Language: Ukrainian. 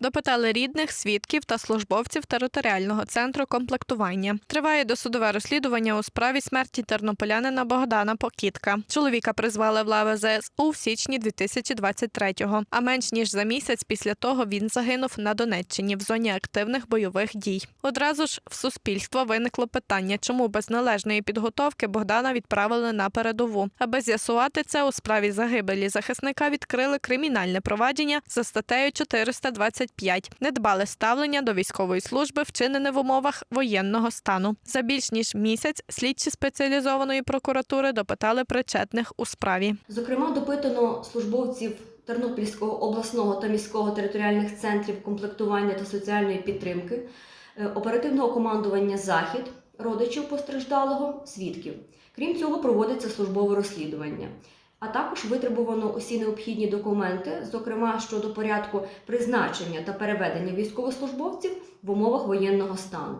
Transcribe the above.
Допитали рідних, свідків та службовців територіального центру комплектування. Триває досудове розслідування у справі смерті тернополянина Богдана Покітка. Чоловіка призвали в лави ЗСУ в січні 2023-го. А менш ніж за місяць після того він загинув на Донеччині в зоні активних бойових дій. Одразу ж в суспільство виникло питання, чому без належної підготовки Богдана відправили на передову. Аби з'ясувати це у справі загибелі захисника відкрили кримінальне провадження за статтею 425 недбале ставлення до військової служби, вчинене в умовах воєнного стану. За більш ніж місяць слідчі спеціалізованої прокуратури допитали причетних у справі. Зокрема, допитано службовців Тернопільського обласного та міського територіальних центрів комплектування та соціальної підтримки, е, оперативного командування Захід, родичів постраждалого, свідків. Крім цього, проводиться службове розслідування. А також витребувано усі необхідні документи, зокрема щодо порядку призначення та переведення військовослужбовців в умовах воєнного стану.